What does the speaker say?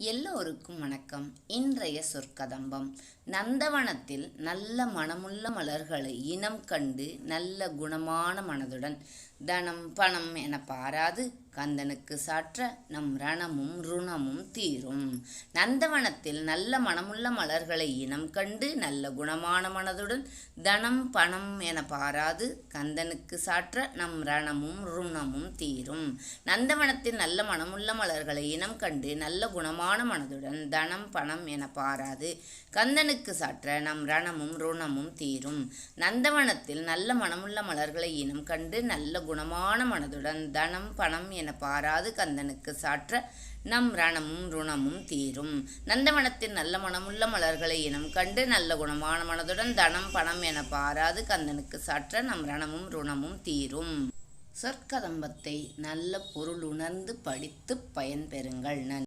எல்லோருக்கும் வணக்கம். இன்றைய சொற்கதம்பம். நந்தவனத்தில் நல்ல மனமுள்ள மலர்களை இனம் கண்டு நல்ல குணமான மனதுடன் தனம் பணம் என பாராது கந்தனுக்கு சாற்ற நம் ரணமும் ருணமும் தீரும். நந்தவனத்தில் நல்ல மனமுள்ள மலர்களை இனம் கண்டு நல்ல குணமான மனதுடன் தனம் பணம் என பாராது கந்தனுக்கு சாற்ற நம் ரணமும் ருணமும் தீரும். நந்தவனத்தில் நல்ல மனமுள்ள மலர்களை இனம் கண்டு நல்ல குணமான மனதுடன் தனம் பணம் என பாராது கந்தனுக்கு சாற்ற நம் ரணமும் ருணமும் தீரும். நந்தவனத்தில் நல்ல மனமுள்ள மலர்களை இனம் கண்டு நல்ல குணமான மனதுடன் தனம் பணம் என பாராது கந்தனுக்கு சாற்ற நம் ரணமும் ருணமும் தீரும். நந்தவனத்தின் நல்ல மனமுள்ள மலர்களை இனம் கண்டு நல்ல குணமான மனதுடன் தனம் பணம் என பாராது கந்தனுக்கு சாற்ற நம் ரணமும் ருணமும் தீரும். சொற்கதம்பத்தை நல்ல பொருளுணர்ந்து படித்து பயன்பெறுங்கள். நன்றி